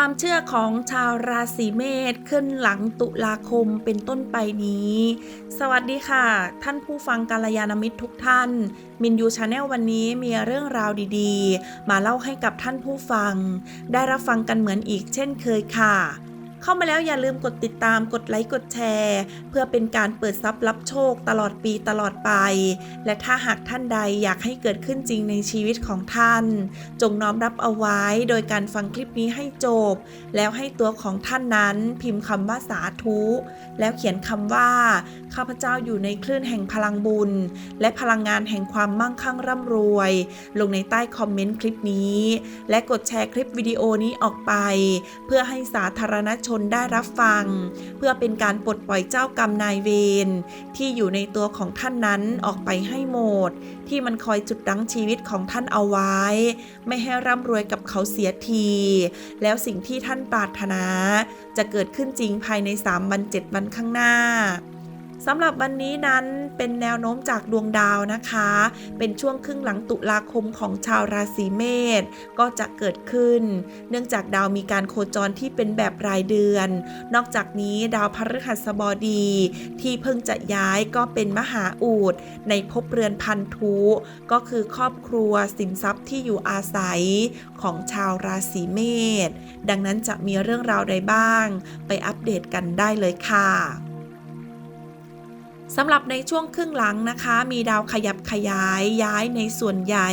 ความเชื่อของชาวราศีเมษขึ้นหลังตุลาคมเป็นต้นไปนี้ สวัสดีค่ะ ท่านผู้ฟังกาลยานมิตรทุกท่าน มินยูชาแนลวันนี้มีเรื่องราวดีๆ มาเล่าให้กับท่านผู้ฟัง ได้รับฟังกันเหมือนอีกเช่นเคยค่ะ เข้ามาแล้วอย่าลืมกดติดตามกดไลค์กดแชร์ เพื่อเป็นการเปิดทรัพย์รับโชคตลอดปีตลอดไป และถ้าหากท่านใดอยากให้เกิดขึ้นจริงในชีวิตของท่าน จงน้อมรับเอาไว้โดยการฟังคลิปนี้ให้จบ แล้วให้ตัวของท่านนั้นพิมพ์คำว่าสาธุ แล้วเขียนคำว่า ข้าพเจ้าอยู่ในคลื่นแห่งพลังบุญ และพลังงานแห่งความมั่งคั่งร่ำรวย ลงในใต้คอมเมนต์คลิปนี้ และกดแชร์คลิปวิดีโอนี้ออกไป เพื่อให้สาธารณชนได้รับฟัง เพื่อเป็นการปลดปล่อยเจ้ากรรมนายเวรที่อยู่ในตัวของท่านนั้นออกไปให้หมด ที่มันคอยจุดรั้งชีวิตของท่านเอาไว้ ไม่ให้ร่ำรวยกับเขาเสียที แล้วสิ่งที่ท่านปรารถนา จะเกิดขึ้นจริงภายใน3วัน7วันข้างหน้า สำหรับวันนี้นั้นเป็นแนวโน้มจากดวงดาวนะคะ เป็นช่วงครึ่งหลังตุลาคมของชาวราศีเมษก็จะเกิดขึ้น เนื่องจากดาวมีการโคจรที่เป็นแบบรายเดือน นอกจากนี้ดาวพฤหัสบดี ที่เพิ่งจะย้ายก็เป็นมหาอูดในภพเรือนพันธุ ก็คือครอบครัวสินทรัพย์ที่อยู่อาศัยของชาวราศีเมษดังนั้นจะมีเรื่องราวใดบ้าง ไปอัปเดตกันได้เลยค่ะ สำหรับในช่วงครึ่งหลังนะคะ มีดาวขยับขยายย้ายในส่วนใหญ่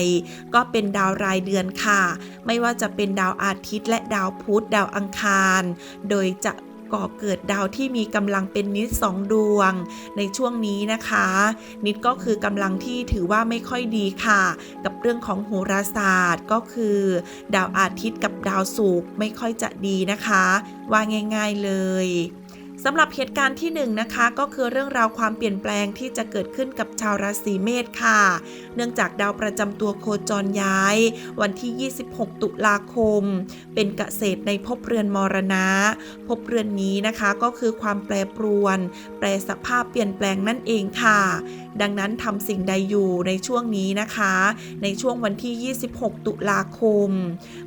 ก็เป็นดาวรายเดือนค่ะ ไม่ว่าจะเป็นดาวอาทิตย์ และดาวพุธดาวอังคาร โดยจะก่อเกิดดาวที่มีกำลังเป็นนิดสองดวง ในช่วงนี้นะคะ นิดก็คือกำลังที่ถือว่าไม่ค่อยดีค่ะ กับเรื่องของโหราศาสตร์ก็คือ ดาวอาทิตย์กับดาวศุกร์ไม่ค่อยจะดีนะคะ ว่าง่าย ๆเลย สำหรับเหตุการณ์ที่1นนะคะก็คือเรื่องราวความเปลี่ยนแปลงที่จะเกิดขึ้นกับชาวราศีเมษค่ะ เนื่องจากดาวประจำตัวโคจรย้าย วันที่ 26 ตุลาคม เป็นเกษตรในภพเรือนมรณะภพเรือนนี้นะคะก็คือความแปรปรวน แปรสภาพเปลี่ยนแปลงนั่นเองค่ะ ดังนั้นทำสิ่งใดอยู่ในช่วงนี้นะคะ ในช่วงวันที่ 26 ตุลาคม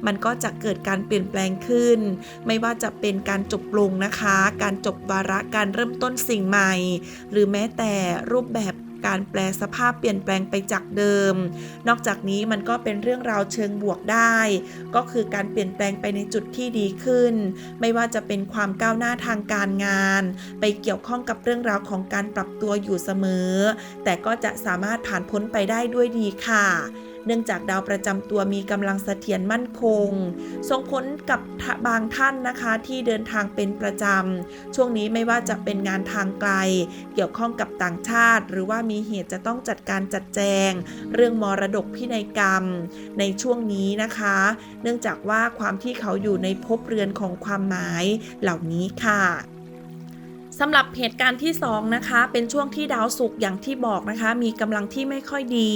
มันก็จะเกิดการเปลี่ยนแปลงขึ้น ไม่ว่าจะเป็นการจบลงนะคะ การจบวาระการเริ่มต้นสิ่งใหม่ หรือแม้แต่รูปแบบการแปลสภาพเปลี่ยนแปลงไปจากเดิม นอกจากนี้มันก็เป็นเรื่องราวเชิงบวกได้ ก็คือการเปลี่ยนแปลงไปในจุดที่ดีขึ้น ไม่ว่าจะเป็นความก้าวหน้าทางการงาน ไปเกี่ยวข้องกับเรื่องราวของการปรับตัวอยู่เสมอ แต่ก็จะสามารถผ่านพ้นไปได้ด้วยดีค่ะ เนื่องจากดาวประจำตัวมีกำลังเสถียรมั่นคง ส่งผลกับบางท่านนะคะที่เดินทางเป็นประจำ ช่วงนี้ไม่ว่าจะเป็นงานทางไกล เกี่ยวข้องกับต่างชาติ หรือว่ามีเหตุจะต้องจัดการจัดแจง เรื่องมรดกพินัยกรรม ในช่วงนี้นะคะ เนื่องจากว่าความที่เขาอยู่ในภพเรือนของความหมายเหล่านี้ค่ะ สำหรับเหตุการณ์ที่ 2 นะคะ เป็นช่วงที่ดาวศุกร์อย่างที่บอกนะคะ มีกำลังที่ไม่ค่อยดี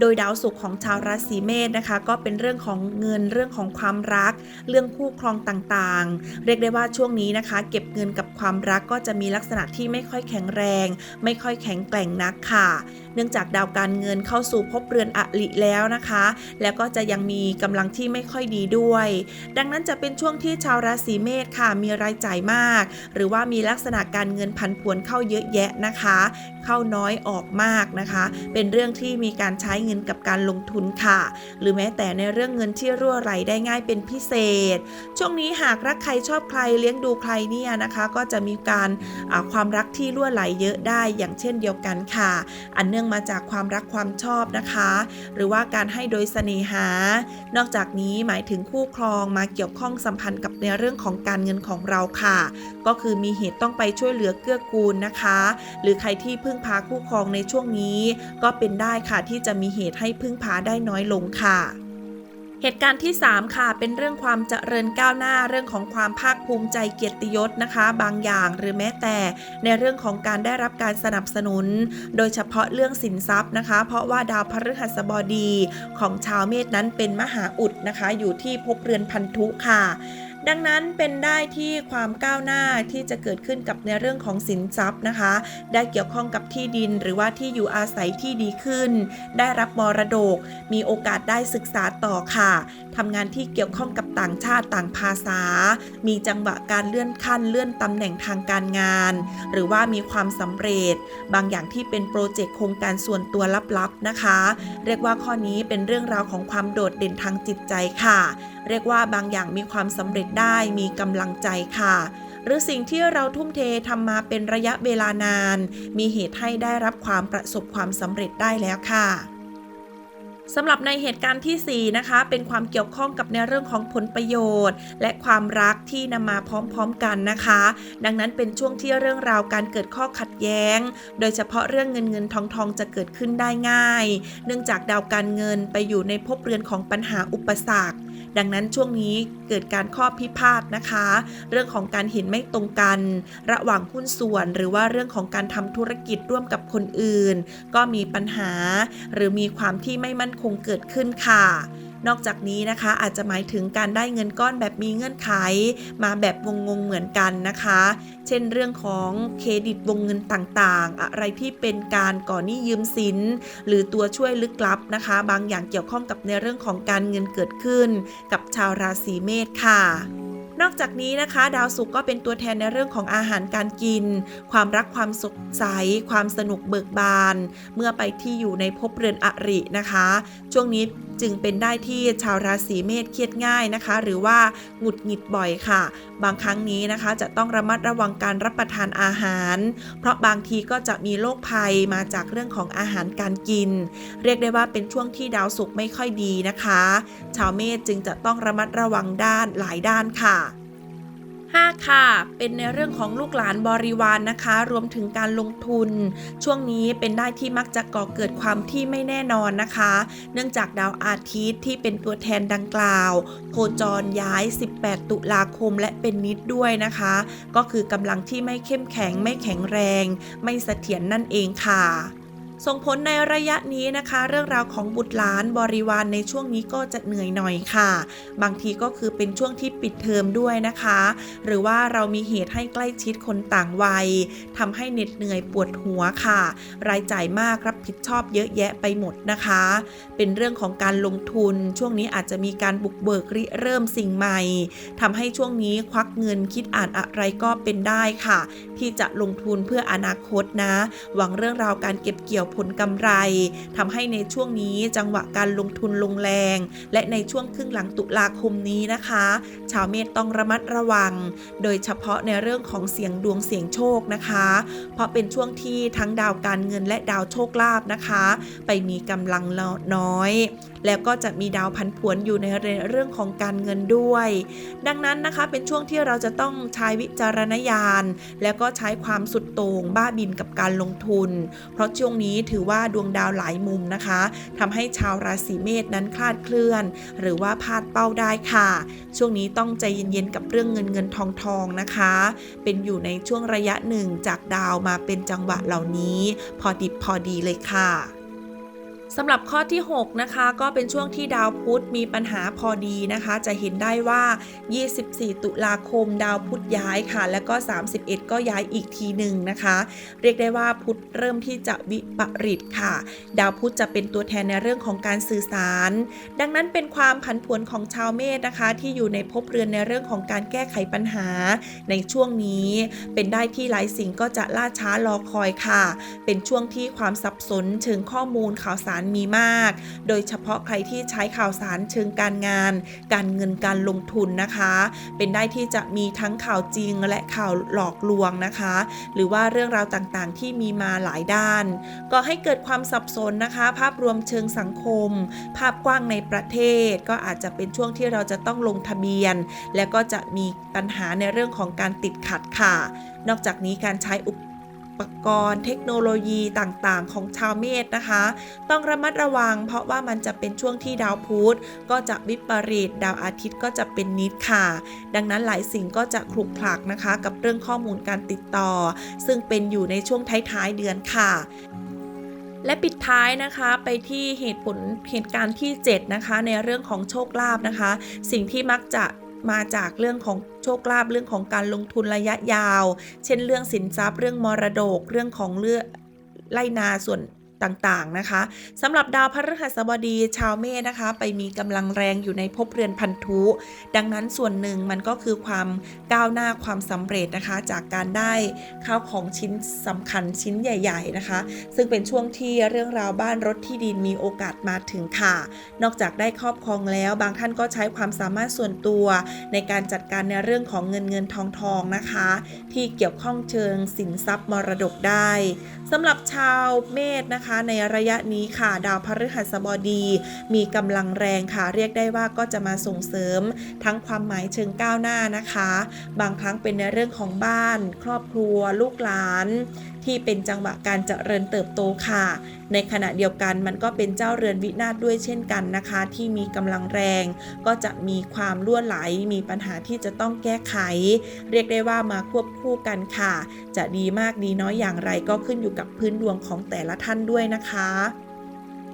โดยดาวศุกร์ของชาวราศีเมษนะคะ ก็เป็นเรื่องของเงินเรื่องของความรัก เรื่องคู่ครองต่างๆ เรียกได้ว่าช่วงนี้นะคะ เก็บเงินกับความรักก็จะมีลักษณะที่ไม่ค่อยแข็งแรง ไม่ค่อยแข็งแกร่งนักค่ะ นื่องจากดาวการเงินเข้าสู่ภพเรือนอริแล้วนะคะ แล้วก็จะยังมีกำลังที่ไม่ค่อยดีด้วย ดังนั้นจะเป็นช่วงที่ชาวราศีเมษค่ะมีรายจ่ายมาก หรือว่ามีลักษณะการการเงินพันพวนเข้าเยอะแยะนะคะ เข้าน้อยออกมากนะคะ เป็นเรื่องที่มีการใช้เงินกับการลงทุนค่ะ หรือแม้แต่ในเรื่องเงินที่รั่วไหลได้ง่ายเป็นพิเศษ ช่วงนี้หากรักใครชอบใครเลี้ยงดูใครเนี่ยนะคะ ก็จะมีการความรักที่รั่วไหลเยอะได้อย่างเช่นเดียวกันค่ะ อันเนื่องมาจากความรักความชอบนะคะ หรือว่าการให้โดยเสน่หา นอกจากนี้หมายถึงคู่ครองมาเกี่ยวข้องสัมพันธ์กับในเรื่องของการเงินของเราค่ะ ก็คือมีเหตุต้องไปช่วยเหลือเกื้อกูลนะคะ หรือใครที่พึ่งพาคู่ครองในช่วงนี้ ก็เป็นได้ค่ะที่จะมีเหตุให้พึ่งพาได้น้อยลงค่ะ เหตุการณ์ที่ 3 ค่ะ เป็นเรื่องความเจริญก้าวหน้าเรื่องของความภาคภูมิใจเกียรติยศนะคะ บางอย่างหรือแม้แต่ในเรื่องของการได้รับการสนับสนุน โดยเฉพาะเรื่องสินทรัพย์นะคะ เพราะว่าดาวพฤหัสบดีของชาวเมษนั้นเป็นมหาอุดนะคะ อยู่ที่ภพเรือนพันธุค่ะ ดังนั้นเป็นได้ที่ความก้าวหน้าที่จะเกิดขึ้นกับในเรื่องของสินทรัพย์นะคะ ได้เกี่ยวข้องกับที่ดินหรือว่าที่อยู่อาศัยที่ดีขึ้น ได้รับมรดก มีโอกาสได้ศึกษาต่อค่ะทำงานที่เกี่ยวข้องกับต่างชาติต่างภาษา มีจังหวะการเลื่อนขั้นเลื่อนตำแหน่งทางการงาน หรือว่ามีความสำเร็จ บางอย่างที่เป็นโปรเจกต์โครงการส่วนตัวลับๆนะคะ เรียกว่าข้อนี้เป็นเรื่องราวของความโดดเด่นทางจิตใจค่ะ เรียกว่าบางอย่างมีความสำเร็จได้มีกำลังใจค่ะ หรือสิ่งที่เราทุ่มเททำมาเป็นระยะเวลานาน มีเหตุให้ได้รับความประสบความสำเร็จได้แล้วค่ะสำหรับในเหตุการณ์ที่ 4 นะคะ เป็นความเกี่ยวข้องกับในเรื่องของผลประโยชน์ และความรักที่นำมาพร้อมๆกันนะคะ ดังนั้นเป็นช่วงที่เรื่องราวการเกิดข้อขัดแย้ง โดยเฉพาะเรื่องเงินเงินทองทองจะเกิดขึ้นได้ง่าย เนื่องจากดาวการเงินไปอยู่ในภพเรือนของปัญหาอุปสรรค ดังนั้นช่วงนี้เกิดการข้อพิพาทนะคะ เรื่องของการเห็นไม่ตรงกัน ระหว่างหุ้นส่วน หรือว่าเรื่องของการทำธุรกิจร่วมกับคนอื่น ก็มีปัญหา หรือมีความที่ไม่มั่นคงเกิดขึ้นค่ะ นอกจากนี้นะคะอาจจะหมายถึงการได้เงินก้อนแบบมีเงื่อนไข มาแบบงงๆเหมือนกันนะคะ เช่นเรื่องของเครดิตวงเงินต่างๆ อะไรที่เป็นการก่อนหนี้ยืมสิน หรือตัวช่วยลึกลับนะคะ บางอย่างเกี่ยวข้องกับในเรื่องของการเงินเกิดขึ้น กับชาวราศีเมษค่ะ นอกจากนี้นะคะ ดาวศุกร์ก็เป็นตัวแทนในเรื่องของอาหารการกิน ความรักความสดใส ความสนุกเบิกบาน เมื่อไปที่อยู่ในภพเรือนอรินะคะ ช่วงนี้จึงเป็นได้ที่ชาวราศีเมษเครียดง่ายนะคะ หรือว่าหงุดหงิดบ่อยค่ะ บางครั้งนี้นะคะจะต้องระมัดระวังการรับประทานอาหาร เพราะบางทีก็จะมีโรคภัยมาจากเรื่องของอาหารการกิน เรียกได้ว่าเป็นช่วงที่ดาวศุกร์ไม่ค่อยดีนะคะ ชาวเมษจึงจะต้องระมัดระวังด้านหลายด้านค่ะ 5 ค่ะ เป็นในเรื่องของลูกหลานบริวารนนะคะ รวมถึงการลงทุน ช่วงนี้เป็นได้ที่มักจะก่อเกิดความที่ไม่แน่นอนนะคะ เนื่องจากดาวอาทิตย์ที่เป็นตัวแทนดังกล่าว โคจรย้าย 18 ตุลาคมและเป็นนิดด้วยนะคะ ก็คือกำลังที่ไม่เข้มแข็งไม่แข็งแรง ไม่เสถียรนนั่นเองค่ะ ส่งผลในระยะนี้นะคะ เรื่องราวของบุตรหลานบริวารในช่วงนี้ก็จะเหนื่อยหน่อยค่ะ บางทีก็คือเป็นช่วงที่ปิดเทอมด้วยนะคะ หรือว่าเรามีเหตุให้ใกล้ชิดคนต่างวัยทำให้เหน็ดเหนื่อยปวดหัวค่ะ รายจ่ายมากรับผิดชอบเยอะแยะไปหมดนะคะ เป็นเรื่องของการลงทุน ช่วงนี้อาจจะมีการบุกเบิกริเริ่มสิ่งใหม่ทำให้ช่วงนี้ควักเงินคิดอ่านอะไรก็เป็นได้ค่ะ ที่จะลงทุนเพื่ออนาคตนะ หวังเรื่องราวการเก็บเกี่ยวผลกำไร ทำให้ในช่วงนี้จังหวะการลงทุนลงแรง และในช่วงครึ่งหลังตุลาคมนี้นะคะ ชาวเมษต้องระมัดระวัง โดยเฉพาะในเรื่องของเสียงดวงเสียงโชคนะคะ เพราะเป็นช่วงที่ทั้งดาวการเงินและดาวโชคลาภนะคะ ไปมีกำลังน้อยแล้วก็จะมีดาวพันผวนอยู่ในเรื่องของการเงินด้วย ดังนั้นนะคะเป็นช่วงที่เราจะต้องใช้วิจารณญาณ แล้วก็ใช้ความสุดโต่งบ้าบินกับการลงทุน เพราะช่วงนี้ถือว่าดวงดาวหลายมุมนะคะทำให้ชาวราศีเมษนั้นคลาดเคลื่อน หรือว่าพลาดเป้าได้ค่ะ ช่วงนี้ต้องใจเย็นๆกับเรื่องเงินเงินทองทองนะคะ เป็นอยู่ในช่วงระยะหนึ่งจากดาวมาเป็นจังหวะเหล่านี้ พอดิบพอดีเลยค่ะ สำหรับข้อที่ 6 นะคะ ก็เป็นช่วงที่ดาวพุธมีปัญหาพอดีนะคะ จะเห็นได้ว่า 24 ตุลาคมดาวพุธย้ายค่ะ แล้วก็ 31 ก็ย้ายอีกทีหนึ่งนะคะ เรียกได้ว่าพุธเริ่มที่จะวิปริตค่ะ ดาวพุธจะเป็นตัวแทนในเรื่องของการสื่อสาร ดังนั้นเป็นความผันผวนของชาวเมษนะคะ ที่อยู่ในภพเรือนในเรื่องของการแก้ไขปัญหา ในช่วงนี้เป็นได้ที่หลายสิ่งก็จะล่าช้ารอคอยค่ะ เป็นช่วงที่ความสับสนเชิงข้อมูลข่าวสารมีมาก โดยเฉพาะใครที่ใช้ข่าวสารเชิงการงาน การเงินการลงทุนนะคะ เป็นได้ที่จะมีทั้งข่าวจริงและข่าวหลอกลวงนะคะ หรือว่าเรื่องราวต่างๆ ที่มีมาหลายด้าน ก็ให้เกิดความสับสนนะคะ ภาพรวมเชิงสังคม ภาพกว้างในประเทศ ก็อาจจะเป็นช่วงที่เราจะต้องลงทะเบียน และก็จะมีปัญหาในเรื่องของการติดขัดค่ะ นอกจากนี้การใช้อุป ปกรณ์เทคโนโลยีต่างๆ ของชาวเมษนะคะ ต้องระมัดระวัง เพราะว่ามันจะเป็นช่วงที่ดาวพุธก็จะวิปริตดาวอาทิตย์ก็จะเป็นนิดค่ะ ดังนั้นหลายสิ่งก็จะคลุกคลักนะคะ กับเรื่องข้อมูลการติดต่อ ซึ่งเป็นอยู่ในช่วงท้ายๆเดือนค่ะและปิดท้ายนะคะไปที่เหตุผลเหตุการณ์ที่ 7 นะคะ ในเรื่องของโชคลาภนะคะ สิ่งที่มักจะ มาจากเรื่องของโชคลาภเรื่องของการลงทุนระยะยาว เช่นเรื่องสินทรัพย์ เรื่องมรดก เรื่องของเลือไล่นาส่วน ต่างๆนะคะสำหรับดาวพฤหัสบดีชาวเมษนะคะ ไปมีกำลังแรงอยู่ในภพเรือนพันธุ ดังนั้นส่วนหนึ่งมันก็คือความก้าวหน้าความสำเร็จนะคะ จากการได้ข้าวของชิ้นสำคัญชิ้นใหญ่ ๆนะคะ ซึ่งเป็นช่วงที่เรื่องราวบ้านรถที่ดินมีโอกาสมาถึงค่ะ นอกจากได้ครอบครองแล้วบางท่านก็ใช้ความสามารถส่วนตัว ในการจัดการในเรื่องของเงินเงินทองทองนะคะ ที่เกี่ยวข้องเชิงสินทรัพย์มรดกได้สำหรับชาวเมษนะคะในระยะนี้ค่ะ ดาวพฤหัสบดี มีกำลังแรงค่ะ เรียกได้ว่าก็จะมาส่งเสริม ทั้งความหมายเชิงก้าวหน้านะคะ บางครั้งเป็นในเรื่องของบ้าน ครอบครัว ลูกหลานที่เป็นจังหวะการเจริญเติบโตค่ะ ในขณะเดียวกันมันก็เป็นเจ้าเรือนวินาศด้วยเช่นกันนะคะ ที่มีกำลังแรง ก็จะมีความล่วไหล มีปัญหาที่จะต้องแก้ไข เรียกได้ว่ามาควบคู่กันค่ะ จะดีมากดีน้อยอย่างไรก็ขึ้นอยู่กับพื้นดวงของแต่ละท่านด้วยนะคะ